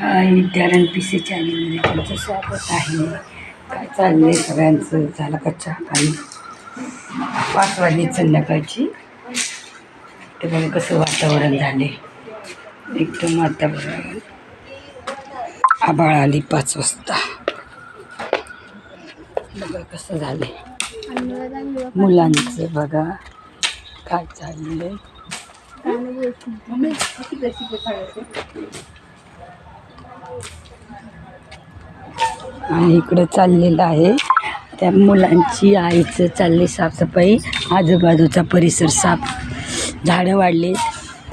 हाय Vidyaranya P C चॅनलमध्ये तुमचं स्वागत आहे. काय चाललंय सगळ्यांचं? झालं का चहा पाणी? पाच वाजली संध्याकाळची. ते बघा कसं वातावरण झाले एकदम वातावरण. आबाळ आली पाच वाजता. बघा कसं झालं मुलांचं बघा. काय चाललंय? आणि इकडं चाललेलं आहे. त्या मुलांची आईचं चालली साफसफाई. आजूबाजूचा परिसर साफ. झाडं वाढले.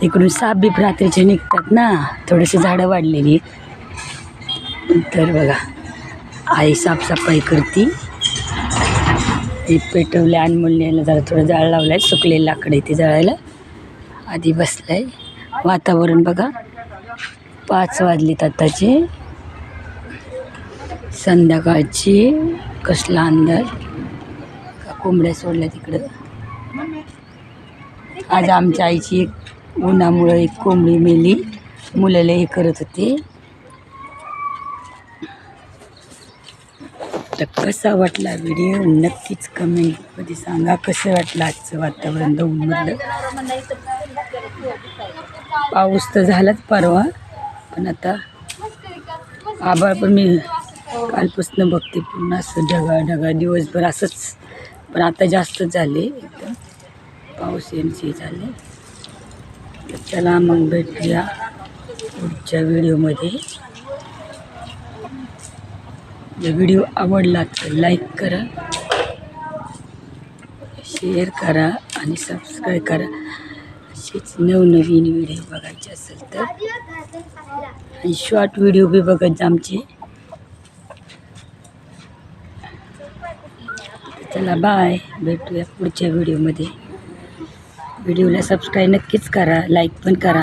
इकडून साप बीप रात्रीचे निघतात ना. थोडीशी झाडं वाढलेली. तर बघा आई साफसफाई करती. हे पेटवले अनमोलण्याला जरा थोडं जाळ लावलं आहे सुकलेलं लाकडं आहे ते जळायला. आधी बसलं आहे वातावरण बघा. पाच वाजलीत आत्ताचे संध्याकाळची कसला अंदर का कोंबड्या सोडल्या तिकडं. आज आमच्या आईची एक उन्हामुळं एक कोंबडी मेली. मुलाला हे करत होते. तर कसा वाटला व्हिडिओ? नक्कीच कमेंटमध्ये सांगा. कसं वाटलं आजचं वातावरण? दौंडमधलं पाऊस तर झालाच परवा. पण आता आभाळ पण मी कालपासून बघते पुन्हा असं ढगाळ ढगाळ दिवसभर असंच. पण आता जास्त झाले एकदम पाऊस यांचे झाले. तर चला मग भेटूया पुढच्या व्हिडिओमध्ये. जर व्हिडिओ आवडला तर लाईक करा शेअर करा आणि सबस्क्राईब करा. असेच नवनवीन व्हिडिओ बघायचे असेल तर. आणि शॉर्ट व्हिडिओ बी बघत जा आमचे. चला बाय भेटूया पुढच्या व्हिडिओमध्ये. व्हिडिओला सबस्क्राईब नक्कीच करा लाईक पण करा.